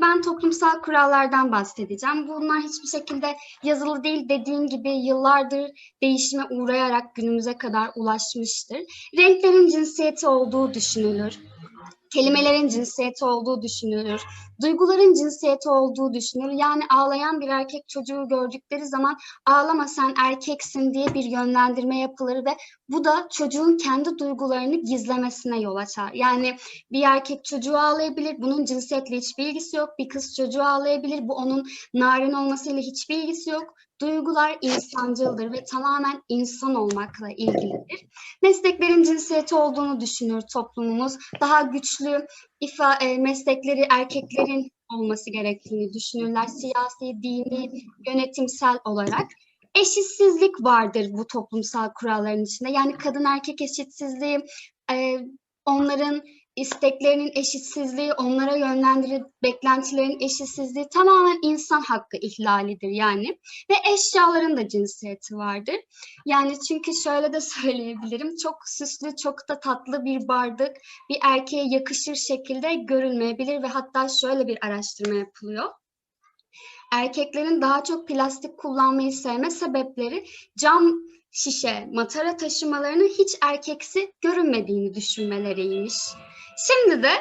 ben toplumsal kurallardan bahsedeceğim. Bunlar hiçbir şekilde yazılı değil dediğim gibi yıllardır değişime uğrayarak günümüze kadar ulaşmıştır. Renklerin cinsiyeti olduğu düşünülür. Kelimelerin cinsiyeti olduğu düşünülür. Duyguların cinsiyeti olduğu düşünülür. Yani ağlayan bir erkek çocuğu gördükleri zaman ağlama sen erkeksin diye bir yönlendirme yapılır ve bu da çocuğun kendi duygularını gizlemesine yol açar. Yani bir erkek çocuğu ağlayabilir. Bunun cinsiyetle hiçbir ilgisi yok. Bir kız çocuğu ağlayabilir. Bu onun narin olmasıyla hiçbir ilgisi yok. Duygular insancıldır ve tamamen insan olmakla ilgilidir. Mesleklerin cinsiyeti olduğunu düşünür toplumumuz. Daha güçlü ifa, e, meslekleri erkeklerin olması gerektiğini düşünürler. Siyasi, dini, yönetimsel olarak. Eşitsizlik vardır bu toplumsal kuralların içinde. Yani kadın erkek eşitsizliği, e, onların isteklerinin eşitsizliği, onlara yönlendirilip beklentilerin eşitsizliği tamamen insan hakkı ihlalidir yani. Ve eşyaların da cinsiyeti vardır. Yani çünkü şöyle de söyleyebilirim. Çok süslü, çok da tatlı bir bardak bir erkeğe yakışır şekilde görülmeyebilir ve hatta şöyle bir araştırma yapılıyor. Erkeklerin daha çok plastik kullanmayı sevme sebepleri cam şişe, matara taşımalarının hiç erkeksi görünmediğini düşünmeleriymiş. Şimdi de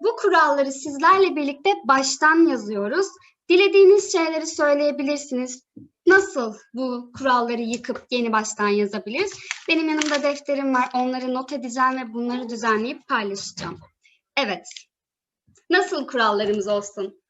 bu kuralları sizlerle birlikte baştan yazıyoruz. Dilediğiniz şeyleri söyleyebilirsiniz. Nasıl bu kuralları yıkıp yeni baştan yazabiliriz? Benim yanımda defterim var. Onları not edeceğim ve bunları düzenleyip paylaşacağım. Evet. Nasıl kurallarımız olsun?